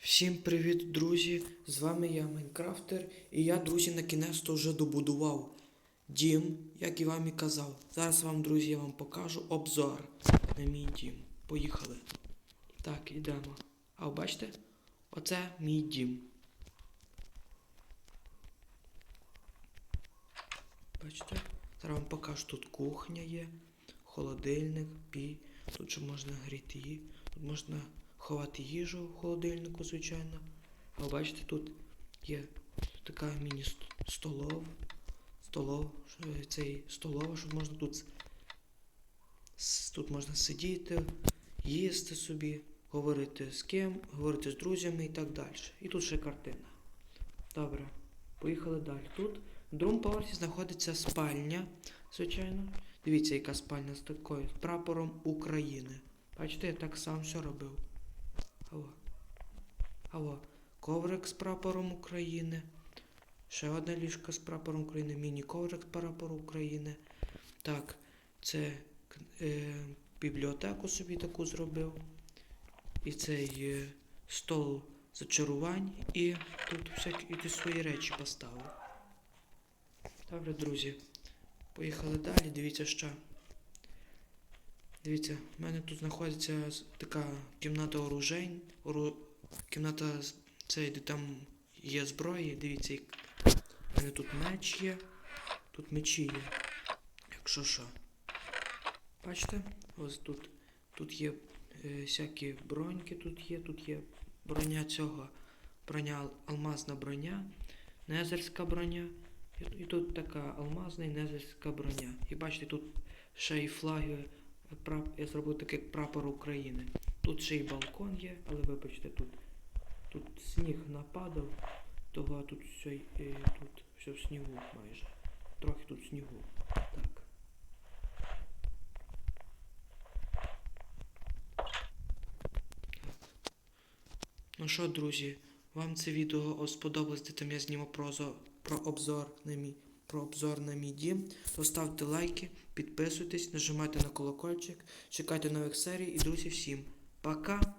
Всім привіт, друзі! З вами я, Майнкрафтер, і я, друзі, на кінець вже добудував дім, як і вам і казав. Зараз вам, друзі, я вам покажу обзор на мій дім. Поїхали. Так, йдемо. А ви бачите? Оце мій дім. Бачите? Зараз вам покажу, тут кухня є, холодильник, пі. Тут ще можна гріти. Тут можна ховати їжу в холодильнику, звичайно. А бачите, тут є така міні-столова. Столов, цей столова, що можна тут. Тут можна сидіти, їсти собі, говорити з ким, говорити з друзями і так далі. І тут ще картина. Добре, поїхали далі. Тут в другому поверсі знаходиться спальня, звичайно. Дивіться, яка спальня з такою прапором України. Бачите, я так сам все робив. Алло. Алло. Коврик з прапором України. Ще одне ліжко з прапором України. Міні-коврик з прапором України. Так, це е, бібліотеку собі таку зробив. І цей е, стол зачарувань. І тут всякі і тут свої речі поставив. Добре, друзі. Поїхали далі. Дивіться що. Дивіться, в мене тут знаходиться така кімната оружень. Ору... Кімната це, де там є зброї. Дивіться, як... в мене тут меч є. Тут мечі є. Якщо що. Бачите? Ось тут. Тут є е, всякі броньки, тут є, тут є броня цього. Броня алмазна броня, незерська броня. І, і тут така алмазна і незерська броня. І бачите, тут ще й флаги. Я зробив таке як прапор України. Тут ще й балкон є, але вибачте, тут, тут сніг нападав, того тут все, тут все в снігу майже. Трохи тут снігу. Так. Ну що, друзі, вам це відео сподобалось, де там я знімав про, про обзор на мій про обзор на мій дім, то ставте лайки, підписуйтесь, нажимайте на колокольчик, чекайте нових серій і друзі всім. Пока!